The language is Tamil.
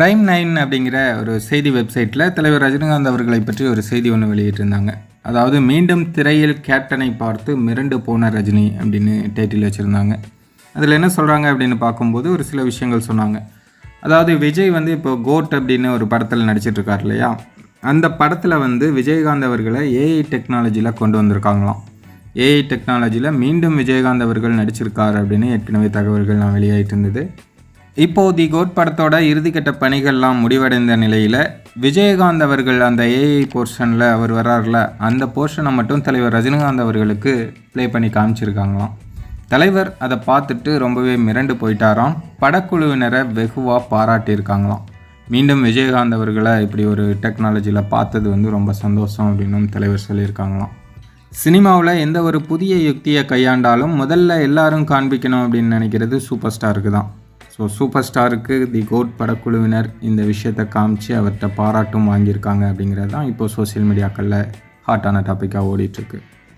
ப்ரைம் நைன் அப்படிங்கிற ஒரு செய்தி வெப்சைட்டில் தலைவர் ரஜினிகாந்த் அவர்களை பற்றி ஒரு செய்தி ஒன்று வெளியிட்டிருந்தாங்க. அதாவது மீண்டும் திரையில் கேப்டனை பார்த்து மிரண்டு போன ரஜினி அப்படின்னு டைட்டில் வச்சுருந்தாங்க. அதில் என்ன சொல்கிறாங்க அப்படின்னு பார்க்கும்போது ஒரு சில விஷயங்கள் சொன்னாங்க. அதாவது விஜய் வந்து இப்போ கோட் அப்படின்னு ஒரு படத்தில் நடிச்சிட்ருக்கார் இல்லையா? அந்த படத்தில் வந்து விஜயகாந்த் அவர்களை ஏஐ டெக்னாலஜியில் கொண்டு வந்திருக்காங்களாம். ஏஐ டெக்னாலஜியில் மீண்டும் விஜயகாந்த் அவர்கள் நடிச்சிருக்கார் அப்படின்னு ஏற்கனவே தகவல்கள் நான் வெளியாகிட்டு இருந்தது இப்போ தி கோட் படத்தோட இறுதிக்கட்ட பணிகள்லாம் முடிவடைந்த நிலையில் விஜயகாந்த் அவர்கள் அந்த ஏஐ போர்ஷனில் அவர் வர்றார்ல அந்த போர்ஷனை மட்டும் தலைவர் ரஜினிகாந்த் அவர்களுக்கு ப்ளே பண்ணி காமிச்சிருக்காங்களாம். தலைவர் அதை பார்த்துட்டு ரொம்பவே மிரண்டு போயிட்டாராம். படக்குழுவினரை வெகுவாக பாராட்டியிருக்காங்களாம். மீண்டும் விஜயகாந்த் அவர்களை இப்படி ஒரு டெக்னாலஜியில் பார்த்தது வந்து ரொம்ப சந்தோஷம் அப்படின்னும் தலைவர் சொல்லியிருக்காங்களாம். சினிமாவில் எந்த ஒரு புதிய யுக்தியை கையாண்டாலும் முதல்ல எல்லாரும் காண்பிக்கணும் அப்படின்னு நினைக்கிறது சூப்பர் ஸ்டாருக்கு தான். ஸோ சூப்பர் ஸ்டாருக்கு தி கோட் படக்குழுவினர் இந்த விஷயத்தை காமிச்சு அவர்கிட்ட பாராட்டும் வாங்கியிருக்காங்க அப்படிங்கிறது தான் இப்போ சோஷியல் மீடியாக்களில் ஹாட்டான டாப்பிக்காக ஓடிட்டுருக்கு